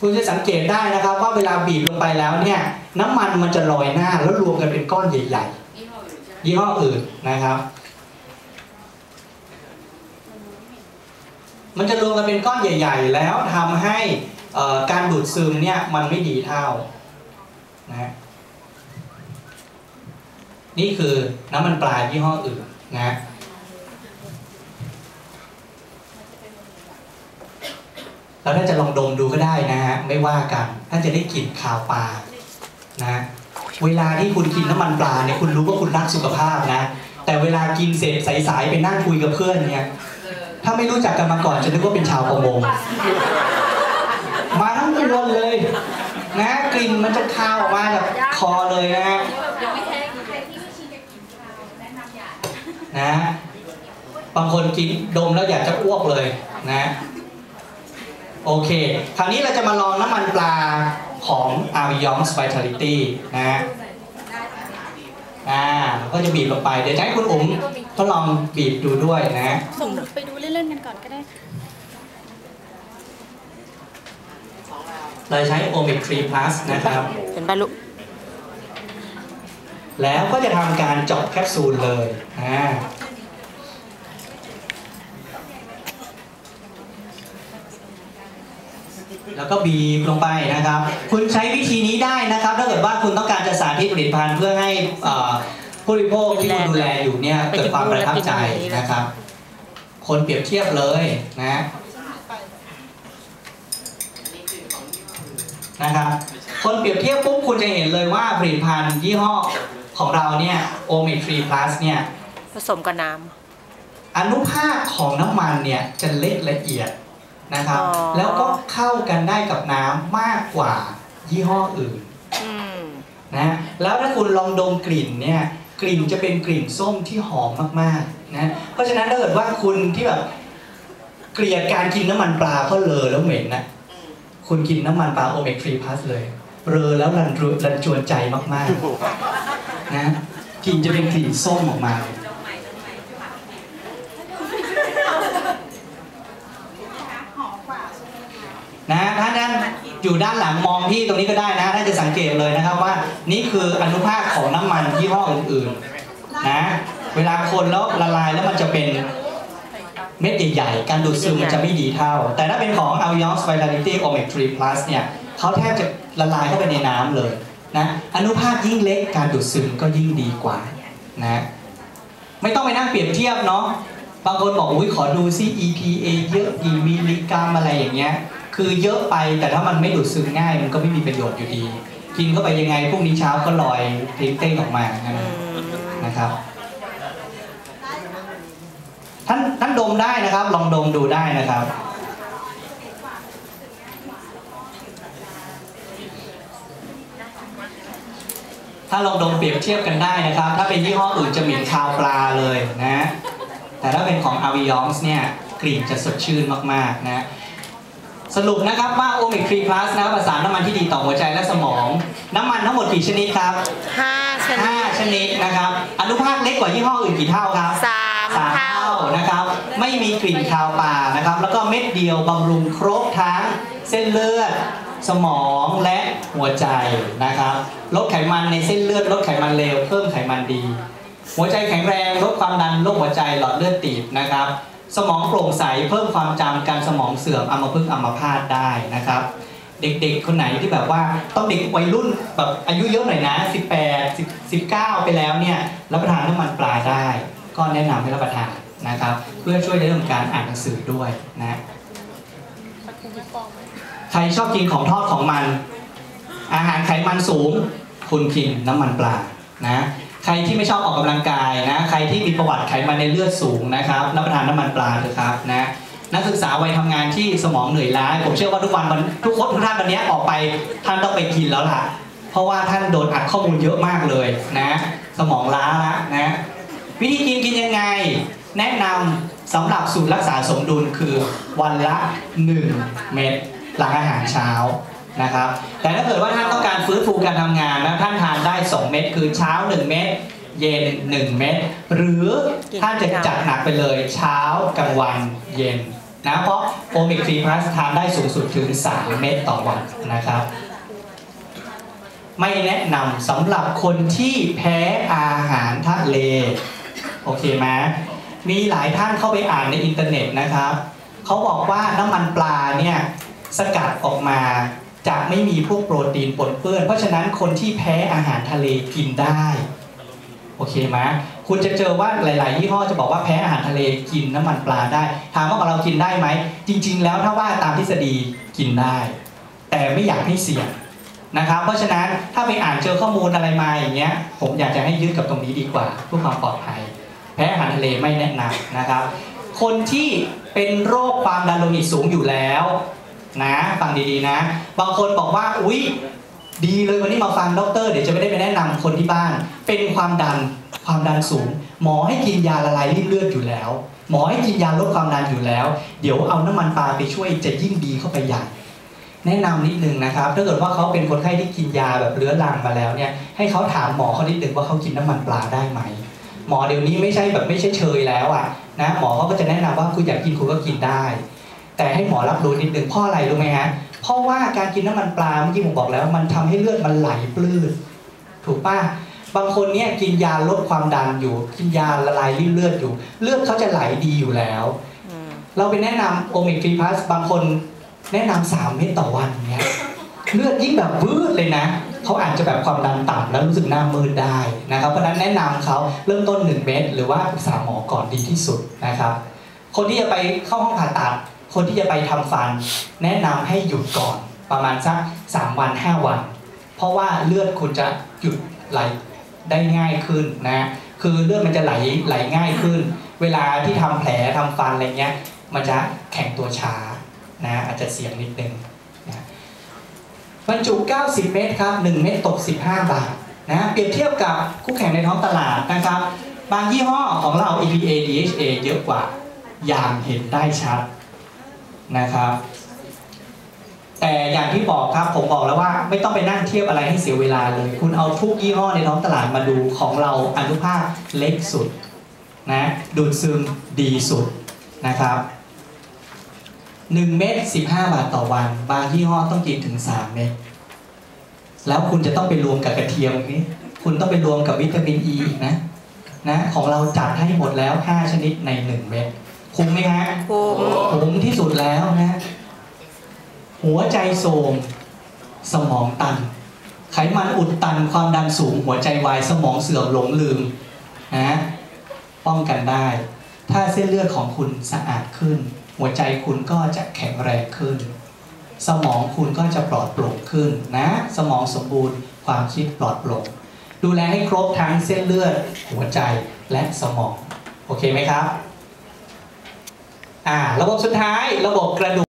คุณจะสังเกตได้นะครับว่าเวลาบีบลงไปแล้วเนี่ยน้ำมันมันจะลอยหน้าแล้วรวมกันเป็นก้อนใหญ่ๆยี่ห้ออื่นนะครับ มันจะรวมกันเป็นก้อนใหญ่ ๆ แล้วทำให้การดูดซึมเนี่ยมันไม่ดีเท่านะฮะนี่คือน้ำมันปลายี่ห้ออื่นนะฮะ แล้วถ้าจะลองดมดูก็ได้นะฮะไม่ว่ากันถ้าจะได้กลิ่นคาวปลานะฮะเวลาที่คุณกินน้ำมันปลาเนี่ยคุณรู้ว่าคุณรักสุขภาพนะ แต่เวลากินเสร็จสายๆไปนั่งคุยกับเพื่อนเนี่ยถ้าไม่รู้จักกันมาก่อนจะนึกว่าเป็นชาวประมงมาทั้งมวลเลยนะกลิ่นมันจะคาวออกมาจากคอเลยนะฮะยังไม่แท้ใครที่ไม่ชินกับกลิ่นคาวแนะนำอย่านะบางคนกินดมแล้วอยากจะอ้วกเลยนะ โอเค คราวนี้เราจะมาลองน้ำมันปลาของ a v i o n Vitality นะฮะอ่าก็จะบีบลงไปเดี๋ยวจะให้คุณอุ๋มทดลองบีบดูด้วยนะส่งไปดูเล่นๆกันก่อนก็ได้เราใช้ Omic 3 Plus นะครับ เห็นปะลูก แล้วก็จะทำการเจาะแคปซูลเลยอ่าแล้ว ก็บีบลงไปนะครับ คุณใช้วิธีนี้ได้นะครับ ถ้าเกิดว่าคุณต้องการจะสาธิตผลิตภัณฑ์เพื่อให้เอ่อผู้บริโภคที่คุณดูแลอยู่เนี่ยเกิดความประทับใจนะครับ คนเปรียบเทียบเลยนะนะครับ คนเปรียบเทียบปุ๊บคุณจะเห็นเลยว่าผลิตภัณฑ์ยี่ห้อของเราเนี่ย o m e 3 plus เนี่ยผสมกับน้อนุภาคของน้ำมันเนี่ยจะเล็กละเอียด นะครับ อ๋อ แล้วก็เข้ากันได้กับน้ำมากกว่ายี่ห้ออื่นำอืม นะแล้วถ้าคุณลองดมกลิ่นเนี่ยกลิ่นจะเป็นกลิ่นส้มที่หอมมากๆนะเพราะฉะนั้นถ้าเกิดว่าคุณที่แบบเกลียดการกินน้ำมันปลาเพราะเลอแล้วเหม็นนะคุณกินน้ำมันปลาโอเมก้า 3 plus เลยเรอแล้วรันรรันจวนใจมากๆนะกลิ่นจะเป็นกลิ่นส้มออกมาเลย นะถ้าด้านอยู่ด้านหลังมองที่ตรงนี้ก็ได้นะน่าจะสังเกตเลยนะครับว่า นี่คืออนุภาคของน้ำมันยี่ห้ออื่นๆนะเวลาคนแล้วละลายแล้วมันจะเป็นเม็ดใหญ่ๆ การดูดซึมมันจะไม่ดีเท่า แต่ถ้าเป็นของ a l i o n Vitality Omega 3 Plus เนี่ยเขาแทบจะละลายเข้าไปในน้ำเลยนะอนุภาคยิ่งเล็กการดูดซึมก็ยิ่งดีกว่านะไม่ต้องไปนั่งเปรียบเทียบเนาะบางคนบอกอุ้ยขอดูซิ EPA เยอะกี่มิลลิกรัมอะไรอย่างเงี้ย คือเยอะไปแต่ถ้ามันไม่ดูดซึมง่าย มันก็ไม่มีประโยชน์อยู่ดี กินเข้าไปยังไงพรุ่งนี้เช้าก็ลอยทิ้งเต้งออกมานะอืมนะครับ ท่านท่านดมได้นะครับ ลองดมดูได้นะครับถ้าลองดมเปรียบเทียบกันได้นะครับ ถ้าเป็นยี่ห้ออื่นจะเหม็นคาวปลาเลยนะ แต่ถ้าเป็นของ a v i o n เนี่ย กลิ่นจะสดชื่นมากๆนะ สรุปนะครับว่า o m e g 3 plus นะครับประสานน้ำมันที่ดีต่อหัวใจและสมอง น้ำมันทั้งหมดกี่ชนิดครับห้าชนิด5ชนิดนะครับ อนุภาคเล็กกว่ายี่ห้ออื่นกี่เท่าครับสามสามเท่าเท่านะครับ ไม่มีกลิ่นคาวปลานะครับ แล้วก็เม็ดเดียวบำรุงครบทั้งเส้นเลือด สมองและหัวใจนะครับ ลดไขมันในเส้นเลือด ลดไขมันเลวเพิ่มไขมันดี หัวใจแข็งแรงลดความดันโรคหัวใจหลอดเลือดตีบนะครับ สมองโปร่งใสเพิ่มความจำการสมองเสื่อมอัมพฤกษ์อัมพาตได้นะครับ เด็กๆคนไหนที่แบบว่าต้องเด็กวัยรุ่นแบบอายุเยอะหน่อยนะ 18 10 19 ไปแล้วเนี่ยรับประทานน้ำมันปลาได้ ก็แนะนำให้รับประทานนะครับ เพื่อช่วยในเรื่องของการอ่านหนังสือด้วยนะใครชอบกินของทอดของมัน อาหารไขมันสูง คุณกินน้ำมันปลานะ ใครที่ไม่ชอบออกกำลังกายนะ ใครที่มีประวัติไขมันในเลือดสูงนะครับรับประทานน้ำมันปลาเถอะครับนะนักศึกษาวัยทำงานที่สมองเหนื่อยล้า ผมเชื่อว่าทุกวันวันทุกคนทุกท่านวันนี้ออกไปท่านต้องไปกินแล้วล่ะ เพราะว่าท่านโดนอัดข้อมูลเยอะมากเลยนะ สมองล้าละนะวิธีกินกินยังไง แนะนำสำหรับสูตรรักษาสมดุลคือวันละ 1 เม็ดหลังอาหารเช้า นะครับ แต่ถ้าเกิดว่าท่านต้องการฟื้นฟูการทำงานนะท่านทานได้ 2 เม็ดคือเช้า 1 เม็ดเย็น 1 เม็ดหรือท่านจะจัดหนักไปเลยเช้ากลางวันเย็นนะเพราะโอเมก้า3 plus ทานได้สูงสุดถึง 3 เม็ดต่อวันนะครับ ไม่แนะนำสำหรับคนที่แพ้อาหารทะเล โอเคไหมมีหลายท่านเข้าไปอ่านในอินเทอร์เน็ตนะครับ เขาบอกว่าน้ำมันปลาเนี่ยสกัดออกมา จะไม่มีพวกโปรตีนปนเปื้อน เพราะฉะนั้นคนที่แพ้อาหารทะเลกินได้โอเคไหมคุณจะเจอว่าหลาย ๆ ยี่ห้อจะบอกว่าแพ้อาหารทะเลกินน้ำมันปลาได้ถามว่าของเรากินได้ไหมจริง ๆ แล้วถ้าว่าตามทฤษฎีกินได้ แต่ไม่อยากให้เสี่ยงนะครับ เพราะฉะนั้นถ้าไปอ่านเจอข้อมูลอะไรมาอย่างเงี้ย ผมอยากจะให้ยึดกับตรงนี้ดีกว่าเพื่อความปลอดภัย แพ้อาหารทะเลไม่แนะนำนะครับ คนที่เป็นโรคความดันโลหิตสูงอยู่แล้ว นะฟังดีๆนะ บางคนบอกว่าอุ๊ย ดีเลยวันนี้มาฟังด็อกเตอร์เดี๋ยวจะไม่ได้ไปแนะนำคนที่บ้าน เป็นความดันความดันสูง หมอให้กินยาละลายริ่มเลือดอยู่แล้ว หมอให้กินยาลดความดันอยู่แล้ว เดี๋ยวเอาน้ำมันปลาไปช่วยจะยิ่งดีเข้าไปใหญ่แนะนำนิดนึงนะครับ ถ้าเกิดว่าเขาเป็นคนไข้ที่กินยาแบบเรื้อรังมาแล้วเนี่ย ให้เขาถามหมอเขานิดนึงว่าเขากินน้ำมันปลาได้ไหม หมอเดี๋ยวนี้ไม่ใช่แบบไม่ใช่เชยแล้วอะนะ หมอเขาก็จะแนะนำว่าคุณอยากกินคุณก็กินได้ แต่ให้หมอรับรู้นิดนึงเพราะอะไรรู้ไหมฮะเพราะว่าการกินน้ำมันปลาเมื่อกี้ผมบอกแล้ว มันทำให้เลือดมันไหลปลื้ดถูกป่ะบางคนเนี่ยกินยาลดความดันอยู่ กินยาละลายริ่มเลือดอยู่ เลือดเขาจะไหลดีอยู่แล้วอืมเราไปแนะนำโอเมก้าพลัสบางคนแนะนำสามเม็ดต่อวันเนี้ยเลือดยิ่งแบบวืดเลยนะเขาอาจจะแบบความดันต่ำแล้วรู้สึกหน้ามืดได้นะครับเพราะฉะนั้นแนะนำเขาเริ่มต้น 1 เม็ดหรือว่าปรึกษาหมอก่อนดีที่สุดนะครับ คนที่จะไปเข้าห้องผ่าตัด คนที่จะไปทำฟัน แนะนำให้หยุดก่อนประมาณสัก3วัน5วัน เพราะว่าเลือดคุณจะหยุดไหลได้ง่ายขึ้นนะคือเลือดมันจะไหลไหลง่ายขึ้น เวลาที่ทำแผลทำฟันอะไรเงี้ย มันจะแข็งตัวช้านะอาจจะเสี่ยงนิดนึงนะบรรจุ 90 เมตรครับ 1 เม็ดตก 15 บาทนะเปรียบเทียบกับคู่แข่งในท้องตลาดนะครับ บางยี่ห้อของเรา EPA DHA เยอะกว่าอย่างเห็นได้ชัด นะครับ แต่อย่างที่บอกครับผมบอกแล้วว่าไม่ต้องไปนั่งเทียบอะไรให้เสียเวลาเลย คุณเอาทุกยี่ห้อในท้องตลาดมาดูของเราอนุภาคเล็กสุดนะดูดซึมดีสุดนะครับ1เม็ด15 บาทต่อวัน บางยี่ห้อต้องกินถึง 3 เม็ดแล้วคุณจะต้องไปรวมกับกระเทียมนี้ คุณต้องไปรวมกับวิตามินอ e ีอีกนะนะของเราจัดให้หมดแล้ว 5 ชนิดใน 1 เม็ด คุ้มไหมฮะภูมิคุ้มที่สุดแล้วนะ หัวใจโทรมสมองตัน ไขมันอุดตันความดันสูง หัวใจวายสมองเสื่อมหลงลืมนะป้องกันได้ ถ้าเส้นเลือดของคุณสะอาดขึ้น หัวใจคุณก็จะแข็งแรงขึ้น สมองคุณก็จะปลอดโปร่งขึ้นนะ สมองสมบูรณ์ความคิดปลอดโปร่งดูแลให้ครบทั้งเส้นเลือด หัวใจและสมอง โอเคไหมครับ อ่าระบบสุดท้ายระบบกระดูก